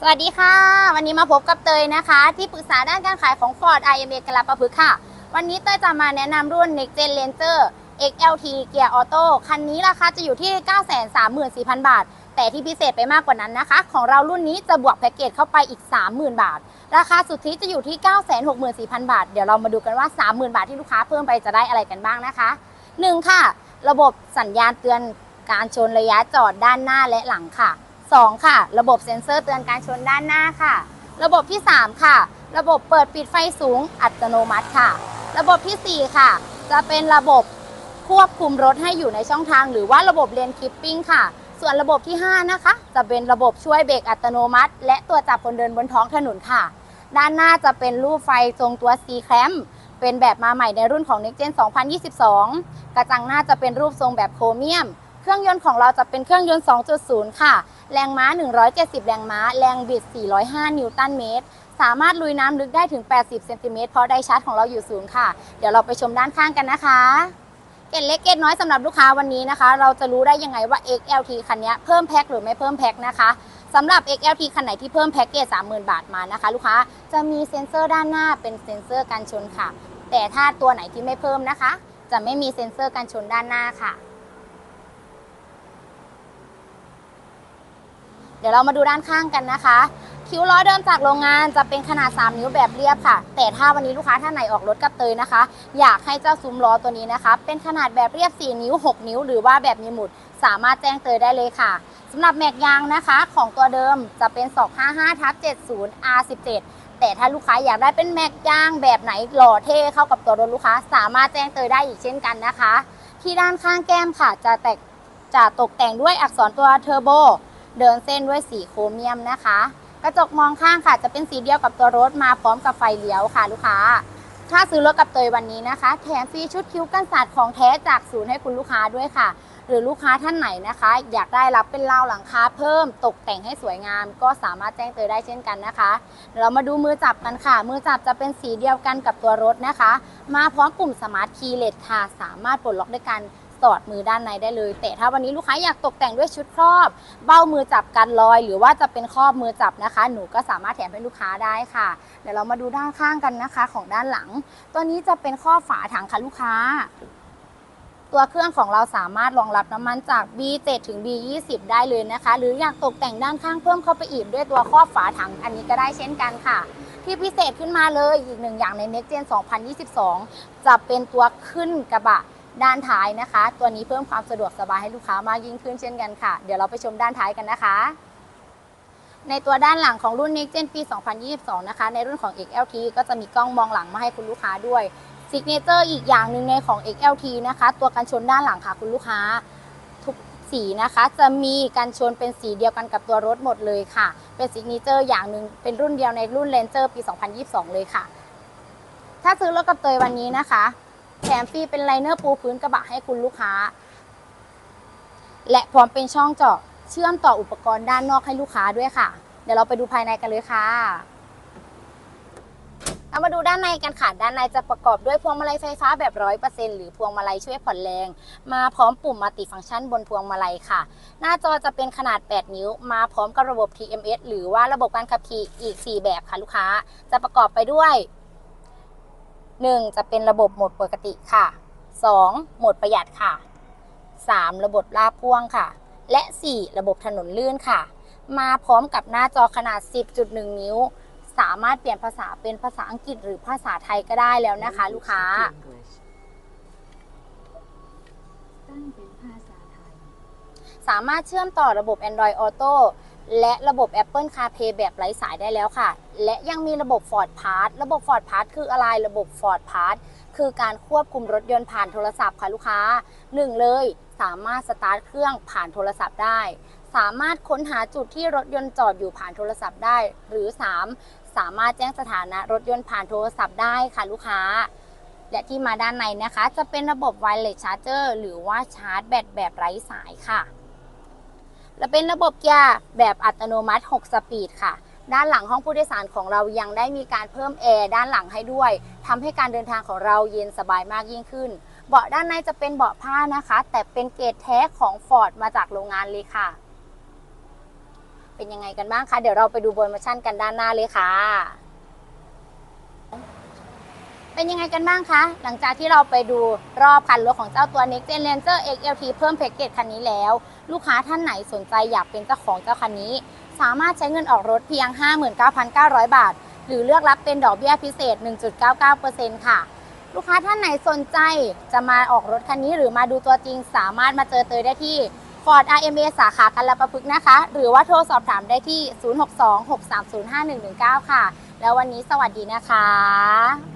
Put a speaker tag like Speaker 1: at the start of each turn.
Speaker 1: สวัสดีค่ะ วันนี้มาพบกับเตยนะคะ ที่ปรึกษาด้านการขายของ Ford IMA กลาประพฤกษ์ค่ะ วันนี้เตยจะมาแนะนำรุ่น Next Gen Ranger XLT เกียร์ออโต้คันนี้ราคาจะอยู่ที่ 934,000 บาท แต่ที่พิเศษไปมากกว่านั้นนะคะ ของเรารุ่นนี้จะบวกแพ็กเกจเข้าไปอีก 30,000 บาท ราคาสุทธิจะอยู่ที่ 964,000 บาท เดี๋ยวเรามาดูกันว่า 30,000 บาทที่ลูกค้าเพิ่มไปจะได้อะไรกันบ้างนะคะ 1 ค่ะ ระบบสัญญาณเตือนการชนระยะจอดด้านหน้าและหลังค่ะ 2 ค่ะ ระบบเซ็นเซอร์เตือนการชนด้านหน้าค่ะ ระบบที่ 3 ค่ะ ระบบเปิดปิดไฟสูงอัตโนมัติค่ะ ระบบทีสี่ 4 ค่ะ จะเป็นระบบควบคุมรถให้อยู่ในช่องทาง หรือว่าระบบเลนคิปปิ้งค่ะ ส่วนระบบที่ 5 นะคะ จะเป็นระบบช่วยเบรกอัตโนมัติ และตัวจับคนเดินบนท้องถนนค่ะ ด้านหน้าจะเป็นรูปไฟทรงตัว C clamp เป็นแบบมาใหม่ในรุ่นของ Next Gen 2022 กระจังหน้าจะเป็นรูปทรงแบบโครเมียม เครื่องยนต์ของเราจะเป็นเครื่องยนต์ 2.0 ค่ะ แรงม้า 170 แรงม้า แรงบิด 405 นิวตันเมตร สามารถลุยน้ำลึกได้ถึง 80 เซนติเมตร เพราะไดชาร์จของเราอยู่สูงค่ะ เดี๋ยวเราไปชมด้านข้างกันนะคะ เกตเล็กเกตน้อยสำหรับลูกค้าวันนี้นะคะ เราจะรู้ได้ยังไงว่า XLT คันนี้เพิ่มแพ็คหรือไม่เพิ่มแพ็คนะคะสำหรับ XLT คันไหนที่เพิ่มแพ็กเกจ 30,000 บาทมานะคะ ลูกค้าจะมีเซ็นเซอร์ด้านหน้าเป็นเซ็นเซอร์กันชนค่ะ แต่ถ้าตัวไหนที่ไม่เพิ่มนะคะ จะไม่มีเซ็นเซอร์กันชนด้านหน้าค่ะ ดี๋ยวเรามาดูด้านข้างกันนะคะ คิ้วล้อเดิมจากโรงงานจะเป็นขนาด 3 นิ้วแบบเรียบค่ะ แต่ถ้าวันนี้ลูกค้าท่านไหนออกรถกับเตยนะคะ อยากให้เจ้าซุ้มล้อตัวนี้นะคะ เป็นขนาดแบบเรียบ 4 นิ้ว 6 นิ้ว หรือว่าแบบมีหมุด สามารถแจ้งเตยได้เลยค่ะสำหรับแม็กยางนะคะ ของตัวเดิมจะเป็น 255ทับ70 R17 แต่ถ้าลูกค้าอยากได้เป็นแม็กยางแบบไหนหล่อเท่เข้ากับตัวรถลูกค้า สามารถแจ้งเตยได้อีกเช่นกันนะคะ ที่ด้านข้างแก้มค่ะจะแตกจะตกแต่งด้วยอักษรตัวเทอร์โบ เดินเส้นด้วยสีโครเมียมนะคะ กระจกมองข้างค่ะ จะเป็นสีเดียวกับตัวรถมาพร้อมกับไฟเลี้ยวค่ะลูกค้า ถ้าซื้อรถกับเตยวันนี้นะคะ แถมฟรีชุดคิ้วกันสาดของแท้จากศูนย์ให้คุณลูกค้าด้วยค่ะ หรือลูกค้าท่านไหนนะคะ อยากได้รับเป็นราวหลังคาเพิ่มตกแต่งให้สวยงาม ก็สามารถแจ้งเตยได้เช่นกันนะคะเดี๋ยวเรามาดูมือจับกันค่ะ มือจับจะเป็นสีเดียวกันกับตัวรถนะคะ มาพร้อมปุ่มสมาร์ทคีย์เลสค่ะ สามารถปลดล็อกด้วยกัน สอดมือด้านในได้เลย แต่ถ้าวันนี้ลูกค้าอยากตกแต่งด้วยชุดครอบ เบ้ามือจับกันรอย หรือว่าจะเป็นครอบมือจับนะคะ หนูก็สามารถแถมให้ลูกค้าได้ค่ะ เดี๋ยวเรามาดูด้านข้างกันนะคะ ของด้านหลัง ตัวนี้จะเป็นข้อบฝาถังค่ะลูกค้าตัวเครื่องของเราสามารถรองรับน้ำมันจาก B7 ถึง B20 ได้เลยนะคะ หรืออยากตกแต่งด้านข้างเพิ่มเข้าไปอีกด้วยตัวครอบฝาถังอันนี้ก็ได้เช่นกันค่ะ ที่พิเศษขึ้นมาเลยอีกหนึ่งอย่างใน Next Gen 2022 จะเป็นตัวขึ้นกระบะ ด้านท้ายนะคะ ตัวนี้เพิ่มความสะดวกสบายให้ลูกค้ามากยิ่งขึ้นเช่นกันค่ะ เดี๋ยวเราไปชมด้านท้ายกันนะคะ ในตัวด้านหลังของรุ่น Next Gen ปี 2022 นะคะ ในรุ่นของ XLT ก็จะมีกล้องมองหลังมาให้คุณลูกค้าด้วยซิกเนเจอร์อีกอย่างหนึ่งในของ XLT นะคะ ตัวกันชนด้านหลังค่ะคุณลูกค้าทุกสีนะคะ จะมีกันชนเป็นสีเดียวกันกับตัวรถหมดเลยค่ะ เป็นซิกเนเจอร์อย่างหนึ่งเป็นรุ่นเดียวในรุ่น Ranger ปี 2022 เลยค่ะ ถ้าซื้อรถกับเตยวันนี้นะคะ แถมฟรีเป็นไลเนอร์ปูพื้นกระบะให้คุณลูกค้า และพร้อมเป็นช่องเจาะเชื่อมต่ออุปกรณ์ด้านนอกให้ลูกค้าด้วยค่ะ เดี๋ยวเราไปดูภายในกันเลยค่ะเรามาดูด้านในกันค่ะ ด้านในจะประกอบด้วยพวงมาลัยไฟฟ้าแบบร้อยเปอร์เซ็นต์หรือพวงมาลัยช่วยผ่อนแรง มาพร้อมปุ่มมัลติฟังก์ชันบนพวงมาลัยค่ะ หน้าจอจะเป็นขนาด 8 นิ้ว มาพร้อมกับระบบ TMS หรือว่าระบบการขับขี่อีก 4 แบบค่ะลูกค้า จะประกอบไปด้วย 1. จะเป็นระบบโหมดปกติค่ะ 2. โหมดประหยัดค่ะ 3. ระบบลากพ่วงค่ะ และ 4. ระบบถนนลื่นค่ะ มาพร้อมกับหน้าจอขนาด 10.1 นิ้ว สามารถเปลี่ยนภาษาเป็นภาษาอังกฤษหรือภาษาไทยก็ได้แล้วนะคะ ลูกค้า
Speaker 2: ตั้งเป็นภาษาไทย
Speaker 1: สามารถเชื่อมต่อระบบ Android Auto และระบบ Apple CarPlay แบบไร้สายได้แล้วค่ะ และยังมีระบบ Ford Pass ระบบ Ford Pass คืออะไร ระบบ Ford Pass คือการควบคุมรถยนต์ผ่านโทรศัพท์ค่ะลูกค้า 1 เลยสามารถสตาร์ทเครื่องผ่านโทรศัพท์ได้ สามารถค้นหาจุดที่รถยนต์จอดอยู่ผ่านโทรศัพท์ได้ หรือ 3 สามารถแจ้งสถานะรถยนต์ผ่านโทรศัพท์ได้ค่ะลูกค้า และที่มาด้านในนะคะ จะเป็นระบบ Wireless Charger หรือว่าชาร์จแบตแบบไร้สายค่ะ และเป็นระบบเกียร์แบบอัตโนมัติ 6 สปีดค่ะ ด้านหลังห้องผู้โดยสารของเรายังได้มีการเพิ่มแอร์ด้านหลังให้ด้วยทำให้การเดินทางของเราเย็นสบายมากยิ่งขึ้น เบาะด้านในจะเป็นเบาะผ้านะคะ แต่เป็นเกรดแท้ของ Ford มาจากโรงงานเลยค่ะ เป็นยังไงกันบ้างคะ เดี๋ยวเราไปดูโปรโมชั่นกันด้านหน้าเลยค่ะ เป็นยังไงกันบ้างคะ หลังจากที่เราไปดูรอบคันรถของเจ้าตัว Next Gen Ranger XLT เพิ่มแพ็กเกจคันนี้แล้ว ลูกค้าท่านไหนสนใจอยากเป็นเจ้าของเจ้าคันนี้ สามารถใช้เงินออกรถเพียง 59,900 บาท หรือเลือกรับเป็นดอกเบี้ยพิเศษ 1.99%ค่ะ ลูกค้าท่านไหนสนใจจะมาออกรถคันนี้หรือมาดูตัวจริง สามารถมาเจอเตยได้ที่ Ford RMA สาขากันละประพฤกษ์นะคะ หรือว่าโทรสอบถามได้ที่ 062-630-5119 ค่ะ แล้ววันนี้สวัสดีนะคะ